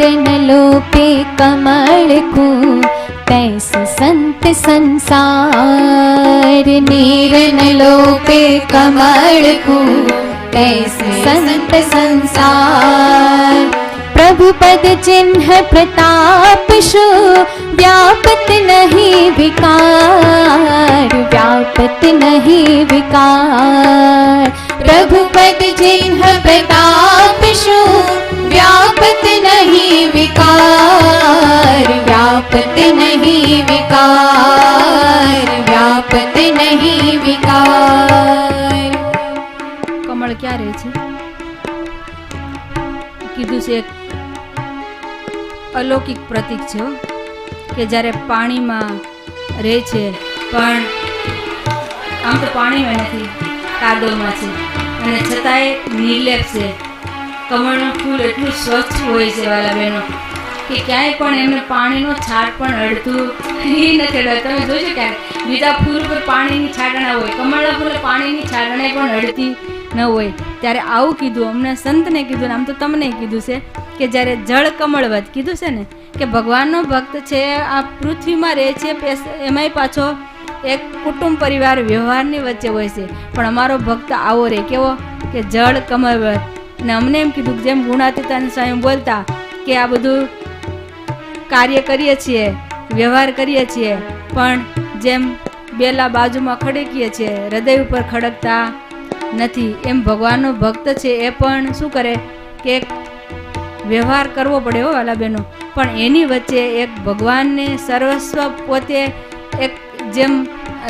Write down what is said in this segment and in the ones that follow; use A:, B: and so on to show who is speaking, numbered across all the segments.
A: न लोपे कमल को कैसे संत संसार। नीर न लोपे कमल को कैसे संत संसार। प्रभु पद चिन्ह प्रताप शो व्यापत नहीं विकार। व्यापत नहीं विकार व्यापत नहीं विकार व्यापत नहीं विकार
B: કમળ ક્યાં રહે છે કીધું છે એક અલૌકિક પ્રતીક છે હો, કે જ્યારે પાણીમાં રહે છે પણ આમ તો પાણીમાં નથી કાદવમાં છે અને છતાંય નિર્લેપ છે કમળનું ફૂલ એટલું સ્વચ્છ હોય છે વાલા બહેનો કે ક્યાંય પણ એમને પાણીનો છાટ પણ અડતું નથી તમે જોજો ક્યારેક બીજા ફૂલ પર પાણીની છાટણા હોય, કમળના ફૂલે પાણીની છાટણા પણ અડતી ન હોય. ત્યારે આવું કીધું, અમને સંતને કીધું ને આમ તો તમને કીધું છે કે જ્યારે જળ કમળવત કીધું છે ને કે ભગવાનનો ભક્ત છે, આ પૃથ્વીમાં રહે છે એમાંય પાછો એક કુટુંબ પરિવાર વ્યવહારની વચ્ચે હોય છે. પણ અમારો ભક્ત આવો રે, કેવો? કે જળ કમળવત. અને અમને એમ કીધું જેમ ગુણાતીતાન સ્વયં બોલતા કે આ બધું કાર્ય કરીએ છીએ, વ્યવહાર કરીએ છીએ, પણ જેમ બેલા બાજુમાં ખડકીએ છીએ, હૃદય ઉપર ખડકતા નથી. એમ ભગવાનનો ભક્ત છે એ પણ શું કરે? કે વ્યવહાર કરવો પડે હો વાલા બહેનો પણ એની વચ્ચે એક ભગવાનને સર્વસ્વ પોતે એક જેમ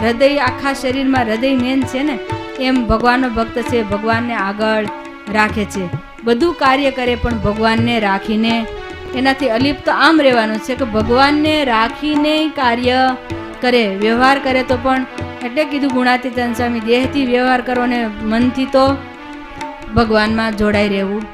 B: હૃદય આખા શરીરમાં હૃદય મેન છે ને, એમ ભગવાનનો ભક્ત છે ભગવાનને આગળ રાખે છે. બધું કાર્ય કરે પણ ભગવાનને રાખીને એનાથી અલિપ્ત આમ રહેવાનું છે કે ભગવાનને રાખીને કાર્ય કરે, વ્યવહાર કરે તો પણ એટલે કીધું ગુણાતીતન સ્વામી, દેહથી વ્યવહાર કરો ને મનથી તો ભગવાનમાં જોડાઈ રહેવું.